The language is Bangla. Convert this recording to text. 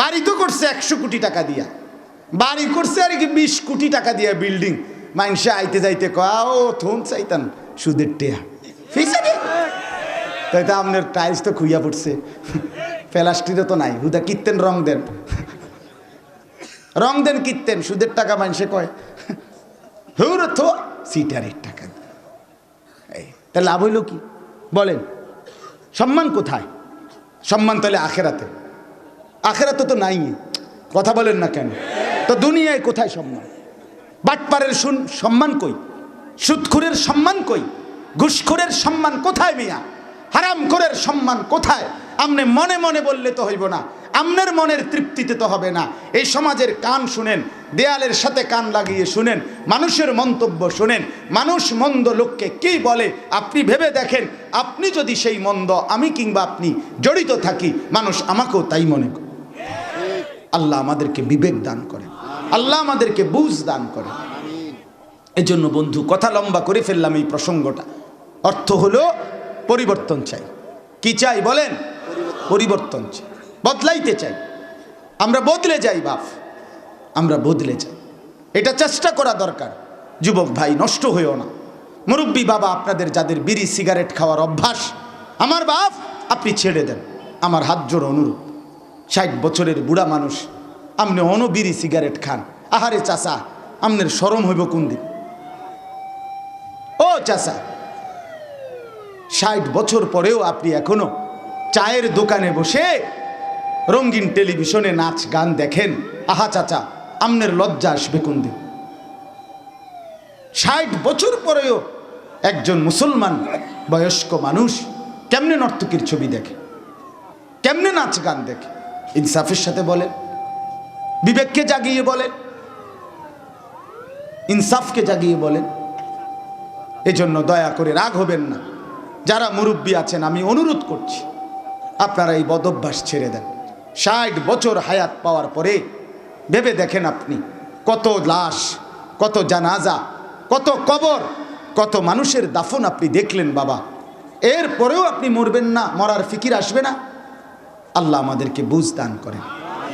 বাড়ি তো করছে একশো কোটি টাকা দিয়া। বাড়ি করছে আর কি বিশ কোটি টাকা দিয়া বিল্ডিং মানুষে আইতে যাইতে ও থুন চাইতাম সুদের টেয়া। ফিসে তাই তো আপনার টাইলস তো খুইয়া পড়ছে। প্লাস্টিকও তো নাই। হুদা, কিত্তেন রং দেন। রং দেন, কিত্তেন, সুদের টাকা মানুষে কয়। হুর তো সিটারের টাকা। এই, তা লাভ হইল কি? বলেন, সম্মান কোথায়? সম্মান তাহলে আখেরাতে। আখেরাতে তো নাই। কথা বলেন না কেন? তো দুনিয়ায় কোথায় সম্মান? বাটপারের শুন সম্মান কই? সুদখুরের সম্মান কই? ঘুষখোরের সম্মান কোথায় মিয়া? হারাম করের সম্মান কোথায়? আমনে মনে মনে বললে তো হইব না। আমনের মনের তৃপ্তিতে তো হবে না। এই সমাজের কান শুনেন, দেয়ালের সাথে কান লাগিয়ে শুনেন, মানুষের মন্তব্য শুনেন। মানুষ মন্দ লোককে কি বলে? আপনি ভেবে দেখেন। আপনি যদি সেই মন্দ, আমি কিংবা আপনি জড়িত থাকি, মানুষ আমাকেও তাই মনে করে। আল্লাহ আমাদেরকে বিবেক দান করে আল্লাহ আমাদেরকে বুঝ দান করে এজন্য বন্ধু, কথা লম্বা করে ফেললাম এই প্রসঙ্গটা। অর্থ হলো পরিবর্তন চাই। কি চাই বলেন? পরিবর্তন চাই। বদলাইতে চাই। আমরা বদলে যাই বাপ। আমরা বদলে যাই। এটা চেষ্টা করা দরকার। যুবক ভাই, নষ্ট হয়েও না। মুরব্বী বাবা, আপনাদের যাদের বিড়ি, সিগারেট খাওয়ার অভ্যাস, আমার বাপ, আপনি ছেড়ে দেন। আমার হাত জোড় অনুরোধ ষাট বছরের বুড়া মানুষ। আপনি অনবিরি সিগারেট খান। আহারে চাষা আপনার সরম হইব কোন দিন? ও চাষা ষাট বছর পরেও আপনি এখনও চায়ের দোকানে বসে রঙিন টেলিভিশনে নাচ গান দেখেন। আহা চাচা, আমনের লজ্জা আসবে কোন দিন? ষাট বছর পরেও একজন মুসলমান বয়স্ক মানুষ কেমনে নর্তকীর ছবি দেখে? কেমনে নাচ গান দেখে? ইনসাফের সাথে বলেন বিবেককে জাগিয়ে বলেন ইনসাফকে জাগিয়ে বলেন এজন্য দয়া করে রাগ হবেন না। যারা মুরব্বী আছেন, আমি অনুরোধ করছি, আপনারা এই বদভ্যাস ছেড়ে দেন। ষাট বছর হায়াত পাওয়ার পরে ভেবে দেখেন আপনি কত লাশ, কত জানাজা, কত কবর, কত মানুষের দাফন আপনি দেখলেন বাবা। এর পরেও আপনি মরবেন না, মরার ফিকির আসবে না। আল্লাহ আমাদেরকে বুঝ দান করেন।